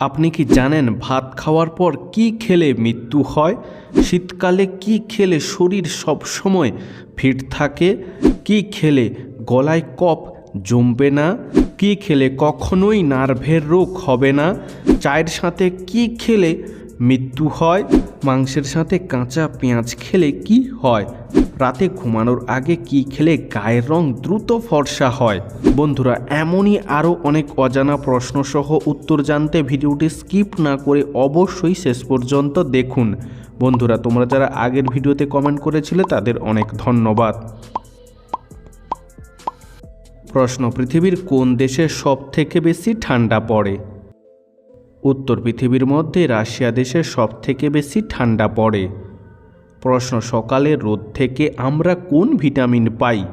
আপনি কি জানেন ভাত খাওয়ার পর কি খেলে মৃত্যু হয়? শীতকালে কি খেলে শরীর সব সময় ফিট থাকে? কি খেলে গলায় কফ জমবে না? কি খেলে কখনোই নার্ভের রোগ হবে না? চায়ের সাথে কি খেলে মৃত্যু হয়, মাংসের সাথে কাঁচা পেঁয়াজ খেলে কি হয়? রাতে ঘুমানোর আগে কি খেলে গায়ের রং দ্রুত ফর্সা হয়? বন্ধুরা, এমনই আরও অনেক অজানা প্রশ্নসহ উত্তর জানতে ভিডিওটি স্কিপ না করে অবশ্যই শেষ পর্যন্ত দেখুন। বন্ধুরা, তোমরা যারা আগের ভিডিওতে কমেন্ট করেছিলে, তাদের অনেক ধন্যবাদ। প্রশ্ন, পৃথিবীর কোন দেশে সব থেকে বেশি ঠান্ডা পড়ে? উত্তর পৃথিবীর মধ্যে রাশিয়া দেশে সব থেকে বেশি ঠান্ডা পড়ে। প্রশ্ন সকালে রোদ থেকে আমরা কোন ভিটামিন পাই?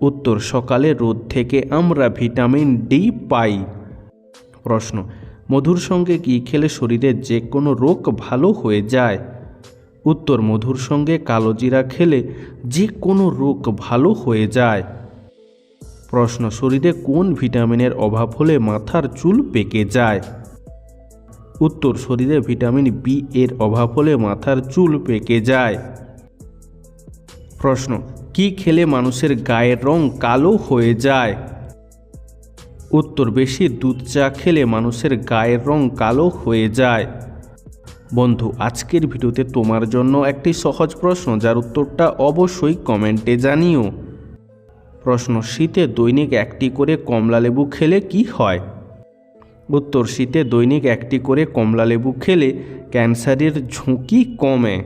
উত্তর সকালে রোদ থেকে আমরা ভিটামিন ডি পাই। প্রশ্ন, মধুর সঙ্গে কি খেলে শরীরের যে কোনো রোগ ভালো হয়ে যায়? উত্তর, মধুর সঙ্গে কালো জিরা খেলে যে কোনো রোগ ভালো হয়ে যায়। প্রশ্ন, শরীরে কোন ভিটামিনের অভাব হলে মাথার চুল পেকে যায়? উত্তর, শরীরে ভিটামিন বি এর অভাব হলে মাথার চুল পেকে যায়। প্রশ্ন, কি খেলে মানুষের গায়ের রং কালো হয়ে যায়? উত্তর, বেশি দুধ চা খেলে মানুষের গায়ের রং কালো হয়ে যায়। বন্ধু, আজকের ভিডিওতে তোমার জন্য একটি সহজ প্রশ্ন, যার উত্তরটা অবশ্যই কমেন্টে জানিও। প্রশ্ন, শীতে দৈনিক একটি করে কমলা লেবু খেলে কি হয়? উত্তর শীতে দৈনিক একটি করে কমলা লেবু খেলে ক্যান্সারের ঝুঁকি কমে।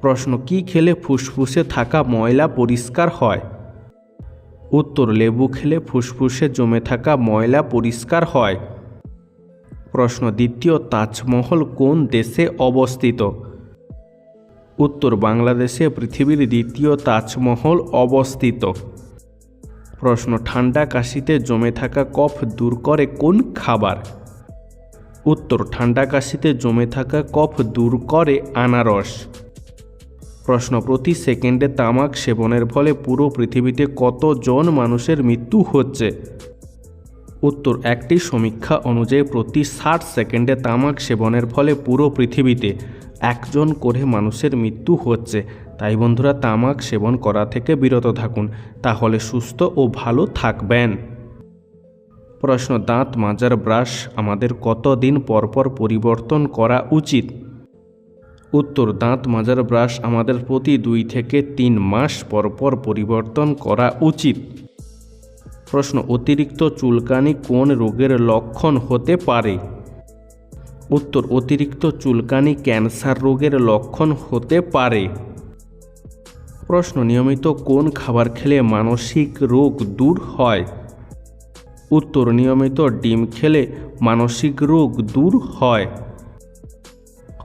প্রশ্ন, কি খেলে ফুসফুসে থাকা ময়লা পরিষ্কার হয়? উত্তর, লেবু খেলে ফুসফুসে জমে থাকা ময়লা পরিষ্কার হয়। প্রশ্ন, দ্বিতীয়, তাজমহল কোন দেশে অবস্থিত? উত্তর, বাংলাদেশে পৃথিবীর দ্বিতীয় তাজমহল অবস্থিত। প্রশ্ন, ঠান্ডা কাশিতে জমে থাকা কফ দূর করে কোন খাবার? উত্তর, ঠান্ডা কাশিতে জমে থাকা কফ দূর করে আনারস। প্রশ্ন, প্রতি সেকেন্ডে তামাক সেবনের ফলে পুরো পৃথিবীতে কতজন মানুষের মৃত্যু হচ্ছে? উত্তর, একটি সমীক্ষা অনুযায়ী প্রতি ষাট সেকেন্ডে তামাক সেবনের ফলে পুরো পৃথিবীতে একজন করে মানুষের মৃত্যু হচ্ছে। তাই বন্ধুরা তামাক সেবন করা থেকে বিরত থাকুন, তাহলে সুস্থ ও ভালো থাকবেন। প্রশ্ন, দাঁত মাজার ব্রাশ আমাদের কতদিন পরপর পরিবর্তন করা উচিত? উত্তর, দাঁত মাজার ব্রাশ আমাদের প্রতি দুই থেকে তিন মাস পরপর পরিবর্তন করা উচিত। প্রশ্ন, অতিরিক্ত চুলকানি কোন রোগের লক্ষণ হতে পারে? উত্তর, অতিরিক্ত চুলকানি ক্যান্সার রোগের লক্ষণ হতে পারে। প্রশ্ন, নিয়মিত কোন খাবার খেলে মানসিক রোগ দূর হয়? উত্তর, নিয়মিত ডিম খেলে মানসিক রোগ দূর হয়।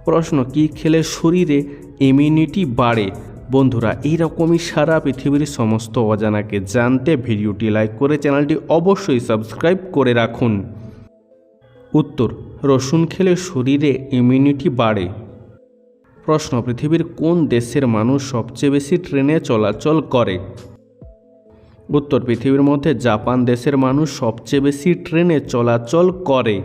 প্রশ্ন, কি খেলে শরীরে ইমিউনিটি বাড়ে? বন্ধুরা, এইরকমই সারা পৃথিবীর সমস্ত অজানাকে জানতে ভিডিওটি লাইক করে চ্যানেলটি অবশ্যই সাবস্ক্রাইব করে রাখুন। উত্তর, রসুন খেলে শরীরে ইমিউনিটি বাড়ে। প্রশ্ন, পৃথিবীর কোন দেশের মানুষ সবচেয়ে বেশি ট্রেনে চলাচল করে? উত্তর, পৃথিবীর মধ্যে জাপান দেশের মানুষ সবচেয়ে বেশি ট্রেনে চলাচল করে।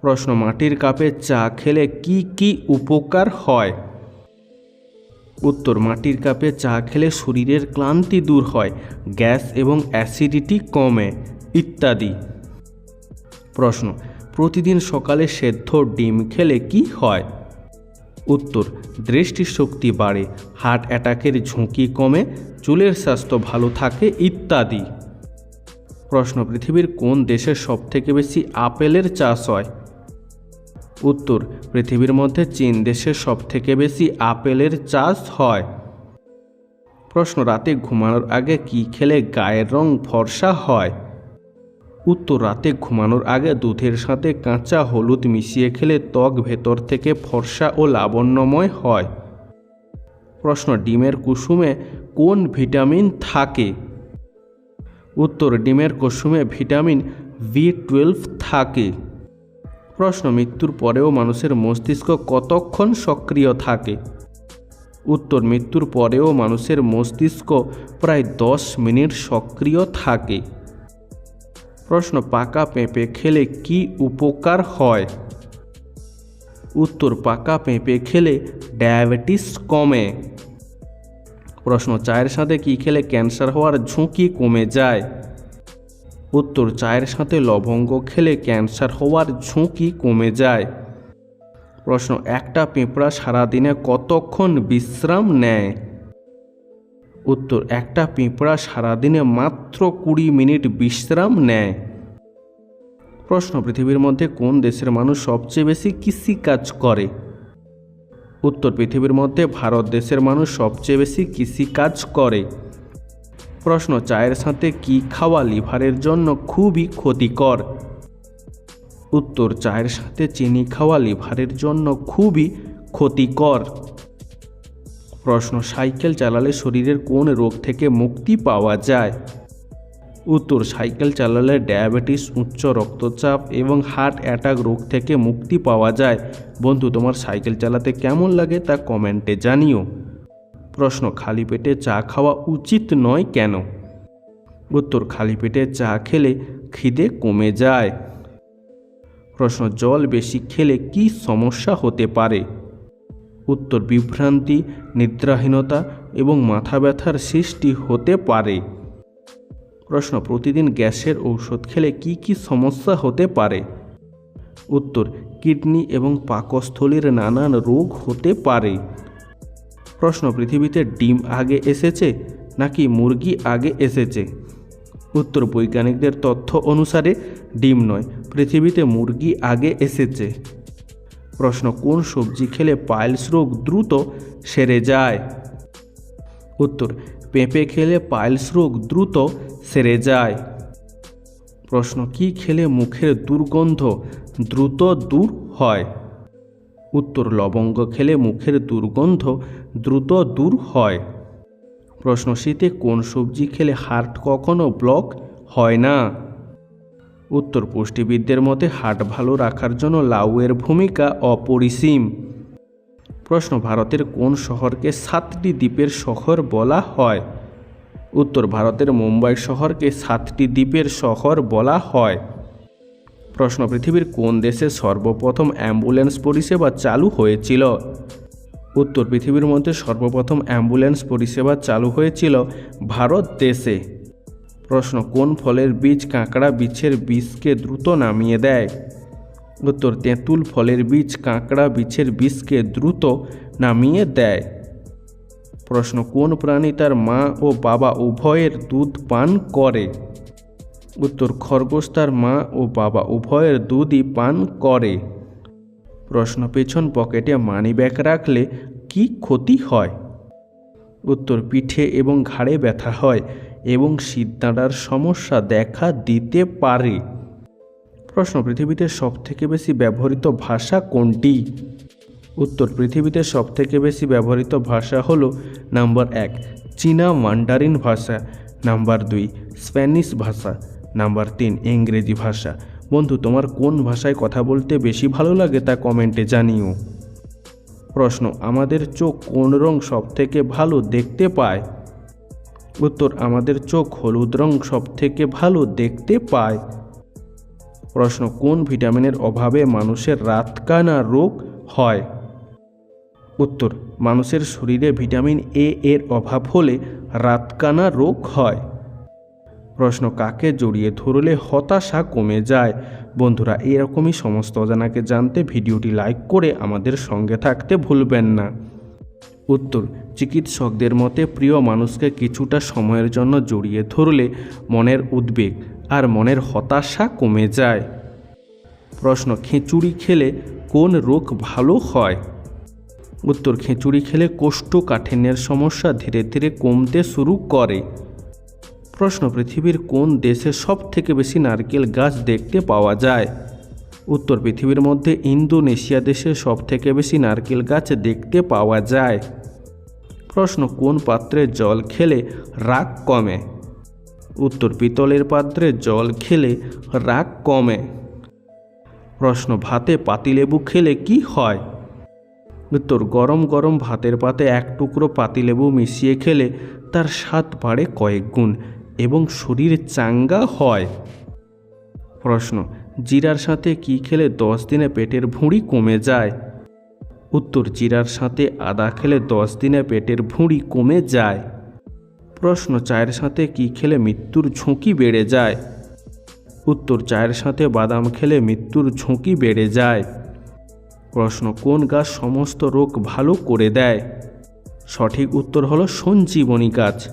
প্রশ্ন, মাটির কাপে চা খেলে কি কি উপকার হয়? উত্তর, মাটির কাপে চা খেলে শরীরের ক্লান্তি দূর হয়, গ্যাস এবং অ্যাসিডিটি কমে, ইত্যাদি। প্রশ্ন, প্রতিদিন সকালে সেদ্ধ ডিম খেলে কি হয়? উত্তর, দৃষ্টিশক্তি বাড়ে, হার্ট অ্যাটাকের ঝুঁকি কমে, চুলের স্বাস্থ্য ভালো থাকে ইত্যাদি। প্রশ্ন, পৃথিবীর কোন দেশে সবথেকে বেশি আপেলের চাষ হয়? উত্তর, পৃথিবীর মধ্যে চীন দেশে সবথেকে বেশি আপেলের চাষ হয়। প্রশ্ন, রাতে ঘুমানোর আগে কি খেলে গায়ের রং ফর্সা হয়? উত্তর রাতে ঘুমানোর আগে দুধের সাথে কাঁচা হলুদ মিশিয়ে খেলে ত্বক ভেতর থেকে ফর্সা ও লাবণ্যময় হয়। প্রশ্ন, ডিমের কুসুমে কোন ভিটামিন থাকে? উত্তর, ডিমের কুসুমে ভিটামিন বি টুয়েলভ থাকে। প্রশ্ন, মৃত্যুর পরেও মানুষের মস্তিষ্ক কতক্ষণ সক্রিয় থাকে? উত্তর, মৃত্যুর পরেও মানুষের মস্তিষ্ক প্রায় দশ মিনিট সক্রিয় থাকে। প্রশ্ন পাকা পেঁপে খেলে কি উপকার হয়? উত্তর পাকা পেঁপে খেলে ডায়াবেটিস কমে। প্রশ্ন, চায়ের সাথে কি খেলে ক্যান্সার হওয়ার ঝুঁকি কমে যায়? উত্তর, চায়ের সাথে লবঙ্গ খেলে ক্যান্সার হওয়ার ঝুঁকি কমে যায়। প্রশ্ন, একটা পেঁপড়া সারাদিনে কতক্ষণ বিশ্রাম নেয়? উত্তর, একটা পিঁপড়া সারাদিনে মাত্র কুড়ি মিনিট বিশ্রাম নেয়। প্রশ্ন, পৃথিবীর মধ্যে কোন দেশের মানুষ সবচেয়ে বেশি কৃষিকাজ করে? উত্তর, পৃথিবীর মধ্যে ভারত দেশের মানুষ সবচেয়ে বেশি কৃষিকাজ করে। প্রশ্ন, চায়ের সাথে কি খাওয়া লিভারের জন্য খুবই ক্ষতিকর? উত্তর, চায়ের সাথে চিনি খাওয়া লিভারের জন্য খুবই ক্ষতিকর। প্রশ্ন, সাইকেল চালালে শরীরের কোন রোগ থেকে মুক্তি পাওয়া যায়? উত্তর, সাইকেল চালালে ডায়াবেটিস, উচ্চ রক্তচাপ এবং হার্ট অ্যাটাক রোগ থেকে মুক্তি পাওয়া যায়। বন্ধু, তোমার সাইকেল চালাতে কেমন লাগে তা কমেন্টে জানিও। প্রশ্ন, খালি পেটে চা খাওয়া উচিত নয় কেন? উত্তর, খালি পেটে চা খেলে খিদে কমে যায়। প্রশ্ন, জল বেশি খেলে কি সমস্যা হতে পারে? উত্তর বিভ্রান্তি, নিদ্রাহীনতা এবং মাথা ব্যথার সৃষ্টি হতে পারে। প্রশ্ন, প্রতিদিন গ্যাসের ঔষধ খেলে কি কি সমস্যা হতে পারে? উত্তর, কিডনি এবং পাকস্থলীর নানান রোগ হতে পারে। প্রশ্ন, পৃথিবীতে ডিম আগে এসেছে নাকি মুরগি আগে এসেছে? উত্তর, বৈজ্ঞানিকদের তথ্য অনুসারে ডিম নয়, পৃথিবীতে মুরগি আগে এসেছে। প্রশ্ন, কোন সবজি খেলে পাইলস রোগ দ্রুত সেরে যায়? উত্তর, পেঁপে খেলে পাইলস রোগ দ্রুত সেরে যায়। প্রশ্ন, কি খেলে মুখের দুর্গন্ধ দ্রুত দূর হয়? উত্তর, লবঙ্গ খেলে মুখের দুর্গন্ধ দ্রুত দূর হয়। প্রশ্ন, শীতে কোন সবজি খেলে হার্ট কখনো ব্লক হয় না? উত্তর পুষ্টিবিদদের মতে হার্ট ভালো রাখার জন্য লাউয়ের ভূমিকা অপরিসীম। প্রশ্ন, ভারতের কোন শহরকে সাতটি দ্বীপের শহর বলা হয়? উত্তর, ভারতের মুম্বাই শহরকে সাতটি দ্বীপের শহর বলা হয়। প্রশ্ন, পৃথিবীর কোন দেশে সর্বপ্রথম অ্যাম্বুলেন্স পরিষেবা চালু হয়েছিল? উত্তর, পৃথিবীর মধ্যে সর্বপ্রথম অ্যাম্বুলেন্স পরিষেবা চালু হয়েছিল ভারত দেশে। প্রশ্ন, কোন ফলের বীজ কাঁকড়া বীজের বিষকে দ্রুত নামিয়ে দেয়? উত্তর, তেঁতুল ফলের বীজ কাঁকড়া বীজের বিষকে দ্রুত নামিয়ে দেয়। প্রশ্ন, কোন প্রাণী তার মা ও বাবা উভয়ের দুধ পান করে? উত্তর, খরগোশ তার মা ও বাবা উভয়ের দুধই পান করে। প্রশ্ন, পেছন পকেটে মানি ব্যাগ রাখলে কি ক্ষতি হয়? উত্তর, পিঠে এবং ঘাড়ে ব্যথা হয়। এবং শীতদাঁড়ার সমস্যা দেখা দিতে পারে। প্রশ্ন, পৃথিবীতে সবথেকে বেশি ব্যবহৃত ভাষা কোনটি? উত্তর, পৃথিবীতে সবথেকে বেশি ব্যবহৃত ভাষা হলো নাম্বার এক, চীনা মান্ডারিন ভাষা। নাম্বার দুই, স্প্যানিশ ভাষা। নাম্বার তিন, ইংরেজি ভাষা। বন্ধু, তোমার কোন ভাষায় কথা বলতে বেশি ভালো লাগে তা কমেন্টে জানিও। প্রশ্ন, আমাদের চোখ কোন রং সবথেকে ভালো দেখতে পায়? উত্তর, আমাদের চোখ হলুদ রং সবথেকে ভালো দেখতে পায়। প্রশ্ন, কোন ভিটামিনের অভাবে মানুষের রাতকানা রোগ হয়? উত্তর, মানুষের শরীরে ভিটামিন এ এর অভাব হলে রাতকানা রোগ হয়। প্রশ্ন, কাকে জড়িয়ে ধরলে হতাশা কমে যায়? বন্ধুরা, এরকমই সমস্ত অজানাকে জানতে ভিডিওটি লাইক করে আমাদের সঙ্গে থাকতে ভুলবেন না। উত্তর, চিকিৎসকদের মতে প্রিয় মানুষকে কিছুটা সময়ের জন্য জড়িয়ে ধরলে মনের উদ্বেগ আর মনের হতাশা কমে যায়। প্রশ্ন, খিচুড়ি খেলে কোন রোগ ভালো হয়? উত্তর, খিচুড়ি খেলে কোষ্ঠকাঠিন্যের সমস্যা ধীরে ধীরে কমতে শুরু করে। প্রশ্ন, পৃথিবীর কোন দেশে সব থেকে বেশি নারকেল গাছ দেখতে পাওয়া যায়? উত্তর পৃথিবীর মধ্যে ইন্দোনেশিয়া দেশে সব থেকে বেশি নারকেল গাছ দেখতে পাওয়া যায়। প্রশ্ন, কোন পাত্রে জল খেলে রাগ কমে? উত্তর, পিতলের পাত্রে জল খেলে রাগ কমে। প্রশ্ন, ভাতে পাতিলেবু খেলে কি হয়? উত্তর, গরম গরম ভাতের পাতে এক টুকরো পাতিলেবু মিশিয়ে খেলে তার স্বাদ বাড়ে কয়েক গুণ এবং শরীর চাঙ্গা হয়। প্রশ্ন জিরার সাথে কি খেলে দশ দিনে পেটের ভুঁড়ি কমে যায়? উত্তর, জিরার সাথে আদা খেলে দশ দিনে পেটের ভুঁড়ি কমে যায়। প্রশ্ন, চায়ের সাথে কি খেলে মৃত্যুর ঝুঁকি বেড়ে যায়? উত্তর, চায়ের সাথে বাদাম খেলে মৃত্যুর ঝুঁকি বেড়ে যায়। প্রশ্ন, কোন গাছ সমস্ত রোগ ভালো করে দেয়? সঠিক উত্তর হলো সঞ্জীবনী গাছ।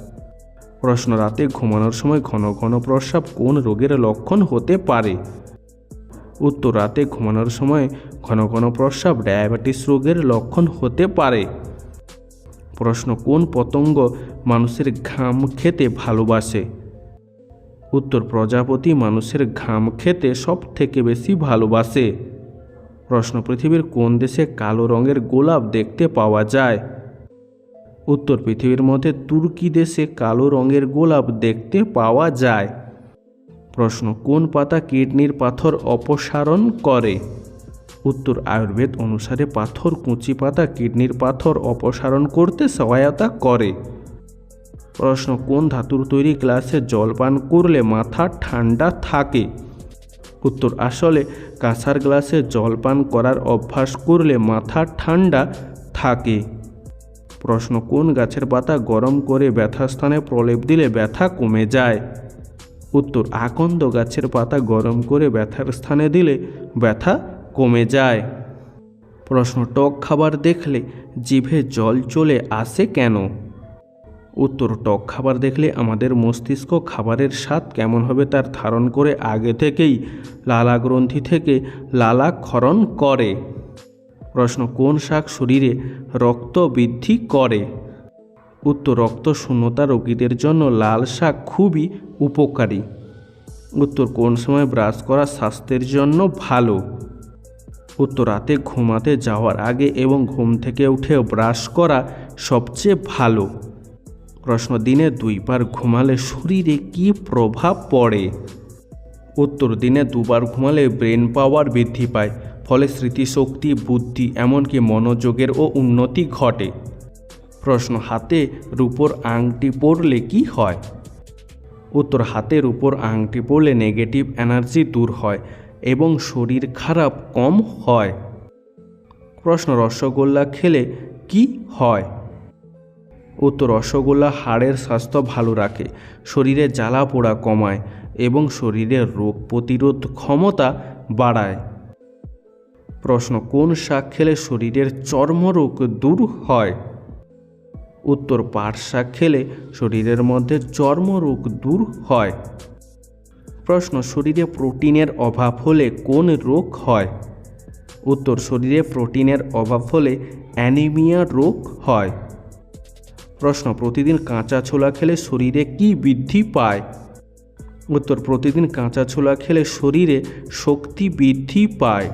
প্রশ্ন, রাতে ঘুমানোর সময় ঘন ঘন প্রস্রাব কোন রোগের লক্ষণ হতে পারে? উত্তর রাতে ঘুমানোর সময় ঘন ঘন প্রস্রাব ডায়াবেটিস রোগের লক্ষণ হতে পারে। প্রশ্ন, কোন পতঙ্গ মানুষের ঘাম খেতে ভালোবাসে? উত্তর, প্রজাপতি মানুষের ঘাম খেতে সব থেকে বেশি ভালোবাসে। প্রশ্ন, পৃথিবীর কোন দেশে কালো রঙের গোলাপ দেখতে পাওয়া যায়? উত্তর, পৃথিবীর মধ্যে তুর্কি দেশে কালো রঙের গোলাপ দেখতে পাওয়া যায়। প্রশ্ন, কোন পাতা কিডনির পাথর অপসারণ করে? উত্তর, আয়ুর্বেদ অনুসারে পাথর, কুচি পাতা কিডনির পাথর অপসারণ করতে সহায়তা করে। প্রশ্ন, কোন ধাতুর তৈরি গ্লাসে জল পান করলে মাথা ঠান্ডা থাকে? উত্তর, আসলে কাঁসার গ্লাসে জল পান করার অভ্যাস করলে মাথা ঠান্ডা থাকে। প্রশ্ন, কোন গাছের পাতা গরম করে ব্যথা স্থানে প্রলেপ দিলে ব্যথা কমে যায়? উত্তর, আকন্দ গাছের পাতা গরম করে ব্যথার স্থানে দিলে ব্যথা কমে যায়। প্রশ্ন, টক খাবার দেখলে জিভে জল চলে আসে কেন? উত্তর, টক খাবার দেখলে আমাদের মস্তিষ্ক খাবারের স্বাদ কেমন হবে তার ধারণ করে আগে থেকেই লালা গ্রন্থি থেকে লালা ক্ষরণ করে। প্রশ্ন, কোন শাক শরীরে রক্ত বৃদ্ধি করে? উত্তর রক্ত শূন্যতা রোগীদের জন্য লাল শাক খুবই উপকারী। উত্তর, কোন সময় ব্রাশ করা স্বাস্থ্যের জন্য ভালো? উত্তর, রাতে ঘুমাতে যাওয়ার আগে এবং ঘুম থেকে উঠে ব্রাশ করা সবচেয়ে ভালো। প্রশ্ন, দিনে দুইবার ঘুমালে শরীরে কি প্রভাব পড়ে? উত্তর, দিনে দুবার ঘুমালে ব্রেন পাওয়ার বৃদ্ধি পায়, ফলে স্মৃতিশক্তি, বুদ্ধি, এমনকি মনোযোগের ও উন্নতি ঘটে। প্রশ্ন হাতে রূপোর আংটি পরলে কি হয়? উত্তর হাতের উপর আংটি পরলে নেগেটিভ এনার্জি দূর হয় এবং শরীর খারাপ কম হয়। প্রশ্ন, রসগোল্লা খেলে কি হয়? উত্তর, রসগোল্লা হাড়ের স্বাস্থ্য ভালো রাখে, শরীরে জ্বালা পোড়া কমায় এবং শরীরের রোগ প্রতিরোধ ক্ষমতা বাড়ায়। প্রশ্ন, কোন শাক খেলে শরীরের চর্মরোগ দূর হয়? উত্তর পাট শাক খেলে শরীরের মধ্যে চর্মরোগ দূর হয়। প্রশ্ন, শরীরে প্রোটিনের অভাব হলে কোন রোগ হয়? উত্তর, শরীরে প্রোটিনের অভাব হলে অ্যানিমিয়া রোগ হয়। প্রশ্ন, প্রতিদিন কাঁচা ছোলা খেলে শরীরে কি বৃদ্ধি পায়? উত্তর, প্রতিদিন কাঁচা ছোলা খেলে শরীরে শক্তি বৃদ্ধি পায়।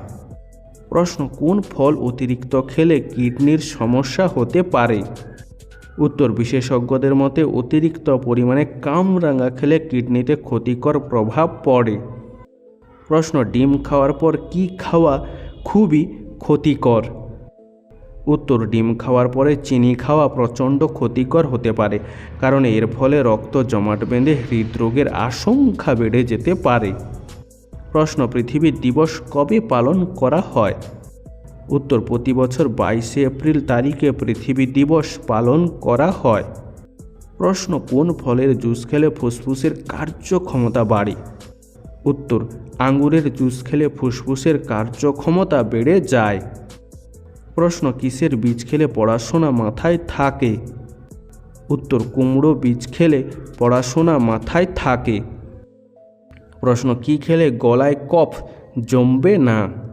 প্রশ্ন, কোন ফল অতিরিক্ত খেলে কিডনির সমস্যা হতে পারে? উত্তর বিশেষজ্ঞদের মতে, অতিরিক্ত পরিমাণে কামরাঙা খেলে কিডনিতে ক্ষতিকর প্রভাব পড়ে। প্রশ্ন, ডিম খাওয়ার পর কি খাওয়া খুবই ক্ষতিকর? উত্তর, ডিম খাওয়ার পরে চিনি খাওয়া প্রচণ্ড ক্ষতিকর হতে পারে, কারণ এর ফলে রক্ত জমাট বেঁধে হৃদরোগের আশঙ্কা বেড়ে যেতে পারে। প্রশ্ন পৃথিবী দিবস কবে পালন করা হয়? উত্তর প্রতি বছর বাইশে এপ্রিল তারিখে পৃথিবী দিবস পালন করা হয়। প্রশ্ন, কোন ফলের জুস খেলে ফুসফুসের কার্যক্ষমতা বাড়ে? উত্তর, আঙ্গুরের জুস খেলে ফুসফুসের কার্যক্ষমতা বেড়ে যায়। প্রশ্ন, কিসের বীজ খেলে পড়াশোনা মাথায় থাকে? উত্তর, কুমড়ো বীজ খেলে পড়াশোনা মাথায় থাকে। প্রশ্ন, কি খেলে গলায় কফ জমবে না?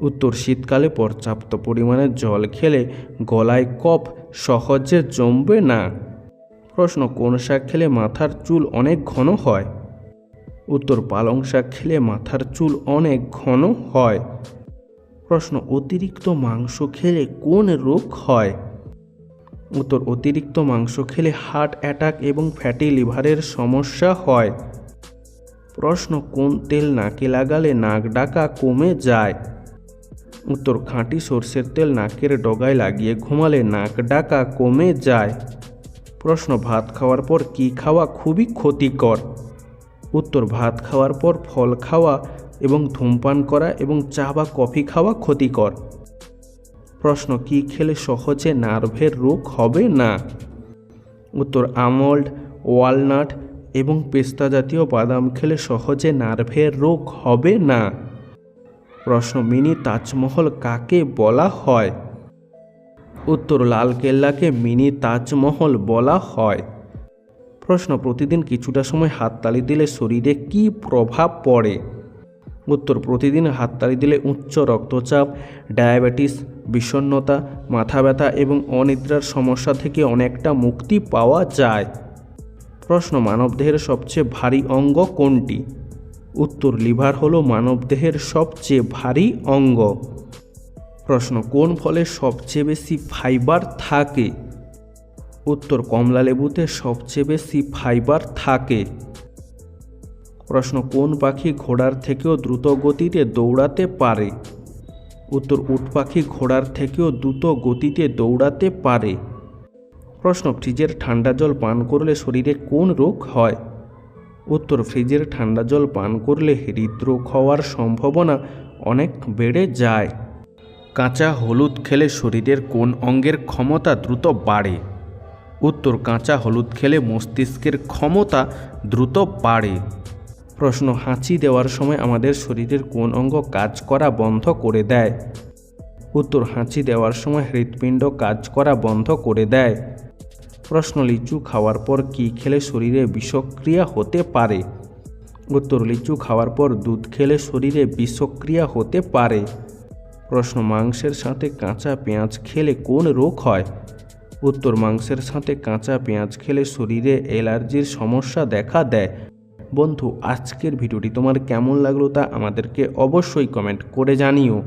উত্তর শীতকালে পর্যাপ্ত পরিমাণে জল খেলে গলায় কফ সহজে জমবে না। প্রশ্ন, কোন শাক খেলে মাথার চুল অনেক ঘন হয়? উত্তর, পালং শাক খেলে মাথার চুল অনেক ঘন হয়। প্রশ্ন, অতিরিক্ত মাংস খেলে কোন রোগ হয়? উত্তর, অতিরিক্ত মাংস খেলে হার্ট অ্যাটাক এবং ফ্যাটি লিভারের সমস্যা হয়। প্রশ্ন, কোন তেল নাকে লাগালে নাক ডাকা কমে যায়? উত্তর খাঁটি সর্ষের তেল নাকের ডগায় লাগিয়ে ঘুমালে নাক ডাকা কমে যায়। প্রশ্ন, ভাত খাওয়ার পর কি খাওয়া খুবই ক্ষতিকর? উত্তর, ভাত খাওয়ার পর ফল খাওয়া এবং ধূমপান করা এবং চা বা কফি খাওয়া ক্ষতিকর। প্রশ্ন, কি খেলে সহজে নার্ভের রোগ হবে না? উত্তর, আমল্ড, ওয়ালনাট এবং পেস্তা জাতীয় বাদাম খেলে সহজে নার্ভের রোগ হবে না। প্রশ্ন, মিনি তাজমহল কাকে বলা হয়? উত্তর লালকেল্লাকে মিনি তাজমহল বলা হয়। প্রশ্ন, প্রতিদিন কিছুটা সময় হাততালি দিলে শরীরে কী প্রভাব পড়ে? উত্তর, প্রতিদিন হাততালি দিলে উচ্চ রক্তচাপ, ডায়াবেটিস, বিষণ্ণতা, মাথা ব্যথা এবং অনিদ্রার সমস্যা থেকে অনেকটা মুক্তি পাওয়া যায়। প্রশ্ন, মানবদেহের সবচেয়ে ভারী অঙ্গ কোনটি? উত্তর লিভার হলো মানবদেহের সবচেয়ে ভারী অঙ্গ। প্রশ্ন, কোন ফলে সবচেয়ে বেশি ফাইবার থাকে? উত্তর, কমলা লেবুতে সবচেয়ে বেশি ফাইবার থাকে। প্রশ্ন, কোন পাখি ঘোড়ার থেকেও দ্রুত গতিতে দৌড়াতে পারে? উত্তর, উট পাখি ঘোড়ার থেকেও দ্রুত গতিতে দৌড়াতে পারে। প্রশ্ন, ফ্রিজের ঠান্ডা জল পান করলে শরীরে কোন রোগ হয়? উত্তর ফ্রিজের ঠান্ডা জল পান করলে হৃদরোগ হওয়ার সম্ভাবনা অনেক বেড়ে যায়। কাঁচা হলুদ খেলে শরীরের কোন অঙ্গের ক্ষমতা দ্রুত বাড়ে? উত্তর, কাঁচা হলুদ খেলে মস্তিষ্কের ক্ষমতা দ্রুত বাড়ে। প্রশ্ন, হাঁচি দেওয়ার সময় আমাদের শরীরের কোন অঙ্গ কাজ করা বন্ধ করে দেয়? উত্তর, হাঁচি দেওয়ার সময় হৃৎপিণ্ড কাজ করা বন্ধ করে দেয়। প্রশ্ন লিচু খাওয়ার পর কী খেলে শরীরে বিষক্রিয়া হতে পারে? উত্তর, লিচু খাওয়ার পর দুধ খেলে শরীরে বিষক্রিয়া হতে পারে। প্রশ্ন, মাংসের সাথে কাঁচা পেঁয়াজ খেলে কোন রোগ হয়? উত্তর, মাংসের সাথে কাঁচা পেঁয়াজ খেলে শরীরে অ্যালার্জির সমস্যা দেখা দেয়। বন্ধু, আজকের ভিডিওটি তোমার কেমন লাগল তা আমাদেরকে অবশ্যই কমেন্ট করে জানিও।